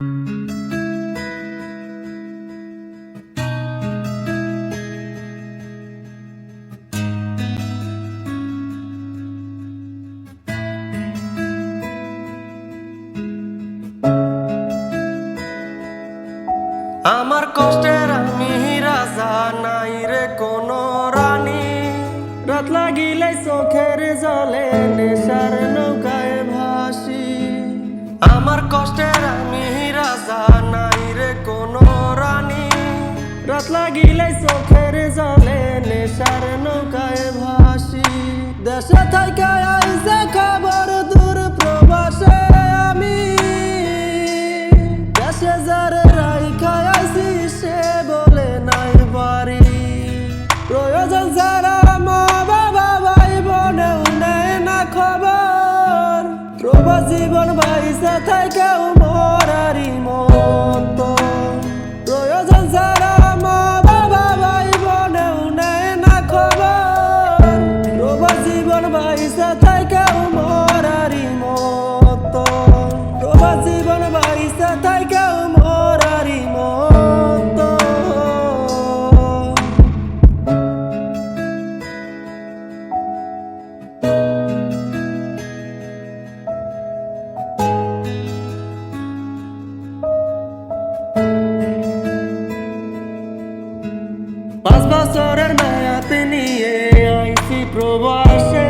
আমার কষ্টের আমি রাজা নাই রে কোনো রানী। রাত লাগিলে চোখের জলে নেশার নৌকায় ভাসি। আমার কষ্টের রাত লাগিলে চোখের জলে নেশার নৌকায় ভাসি। দেশে থাইকা আইসে খবর দূর প্রবাসে আমি। দেশে যারে রাইখা আইসি সে বলে নাই বাড়ি। প্রয়োজন যারা মা বাবা ভাই বোনেও নেয় না খবর। প্রভা জীবন বাইসে থাকে পাঁচ বছরের মেয়াদ নিয়ে আইসি প্রবাসে।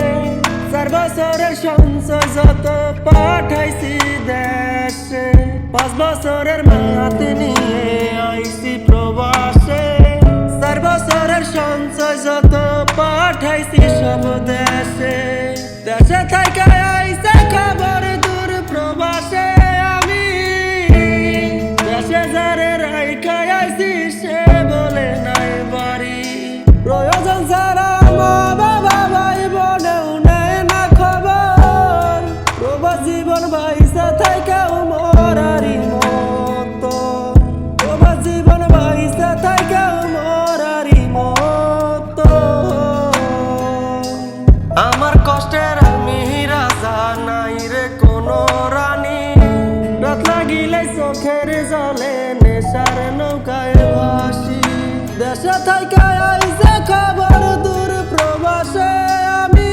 চার বছরের সঞ্চয় যত পাঠাইছি দেশে। পাঁচ বছরের মেয়াদ নিয়ে আইসি প্রবাসে। চার বছরের সঞ্চয় যত পাঠাইছি সব দেশে। জলে নেশার নৌকায় ভাসি। দেশে থাইকা আইসে খবর দূর প্রবাসে আমি।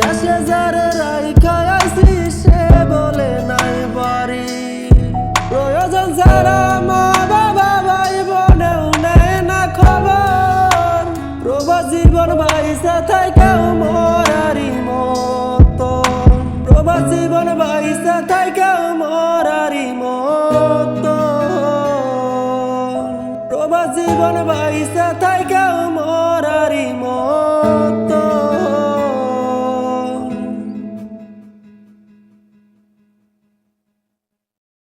দেশে যারে রাইখা আইসি, সে বলে নাই বাড়ি। প্রয়োজন ছাড়া মা বাবা ভাই বোনেও নেয় না খবর। প্রবাস জীবন ভাইসা থাইকাও মরারি মতো। প্রবাস জীবন ভাইসা থাইকাও জীবন বাইসা তাই কেউ মরারি মন।